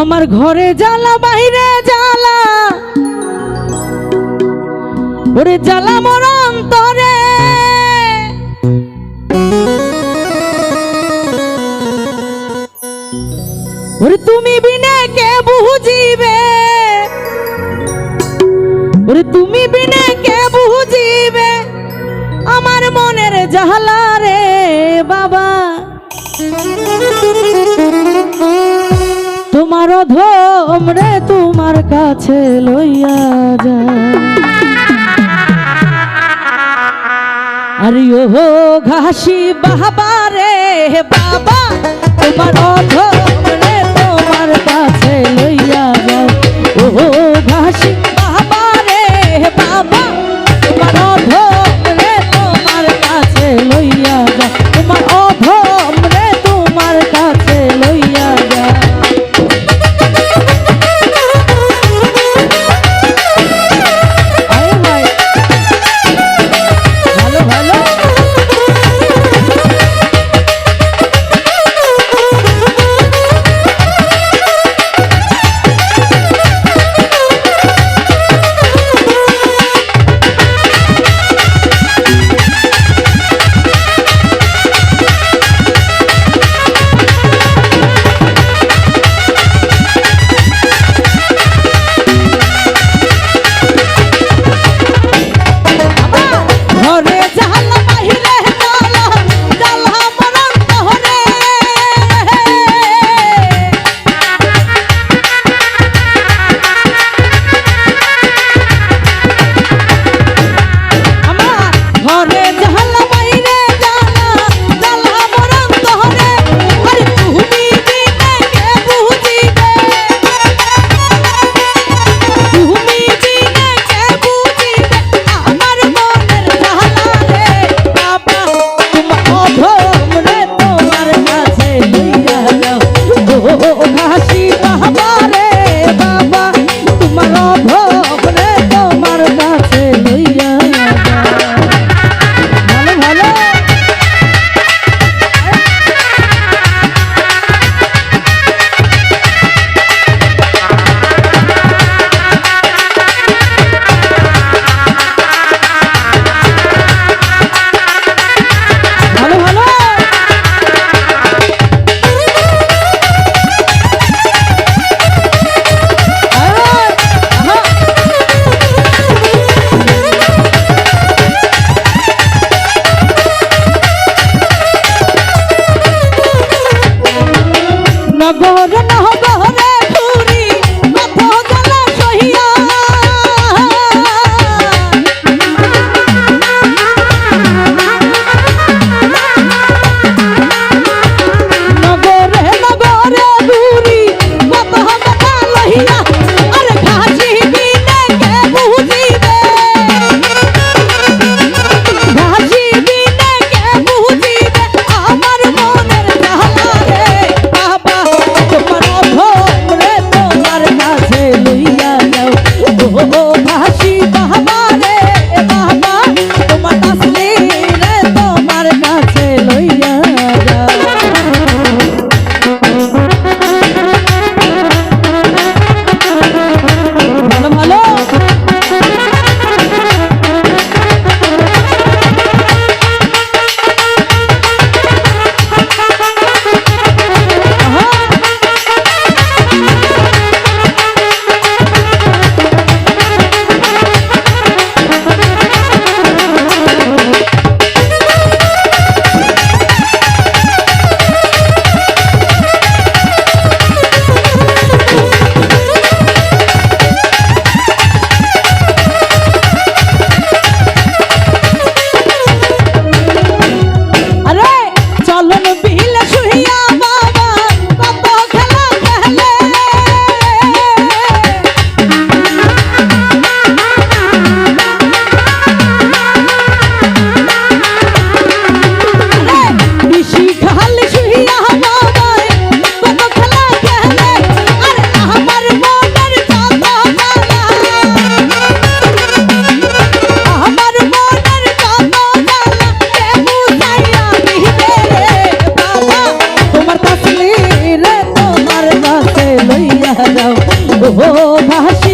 আমার ঘরে জ্বালা, বাহিরে জ্বালা। ওরে জ্বালা মোর অন্তরে। ওরে তুমি বিনে কে বুঝিবে? ওরে তুমি বিনে কে বুঝিবে? আমার মনের জ্বালা রে বাবা। তোমার ধম রে তোমার কাছে লইয়া যা। আরে ও ঘাসি বাবা রে বাবা, তোমার অধম agora. ভাষা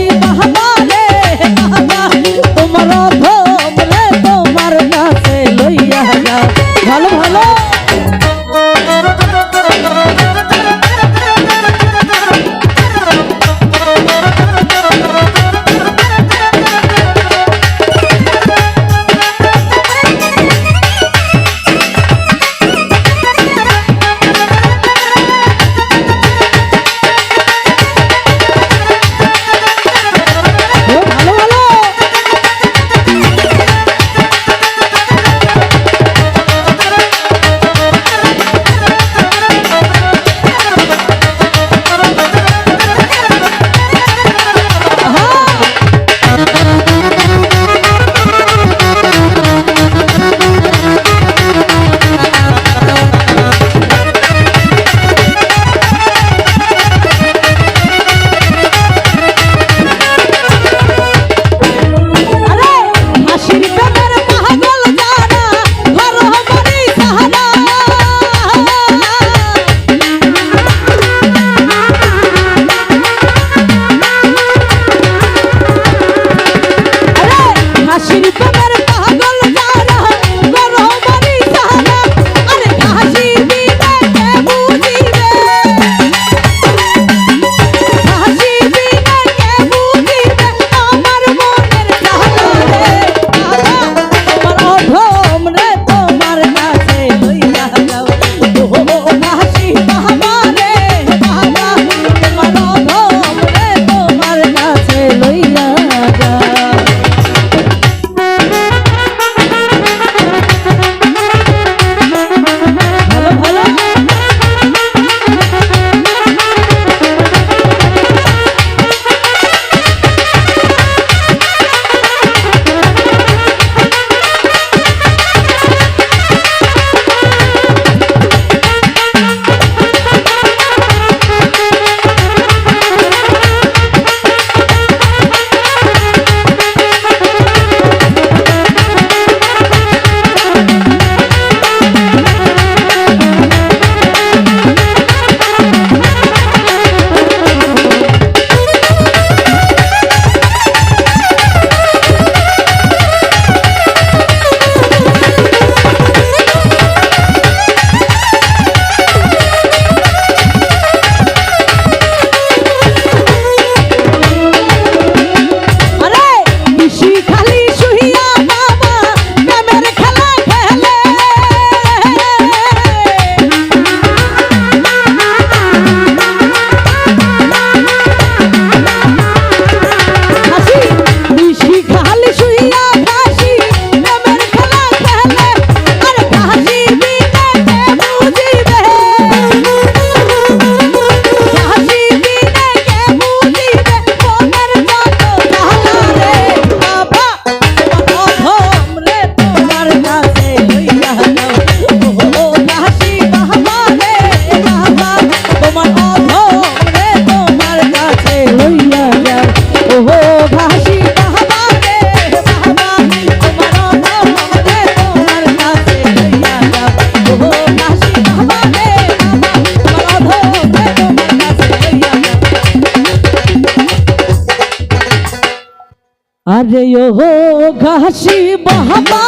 আরে ও ঘাসি বাবা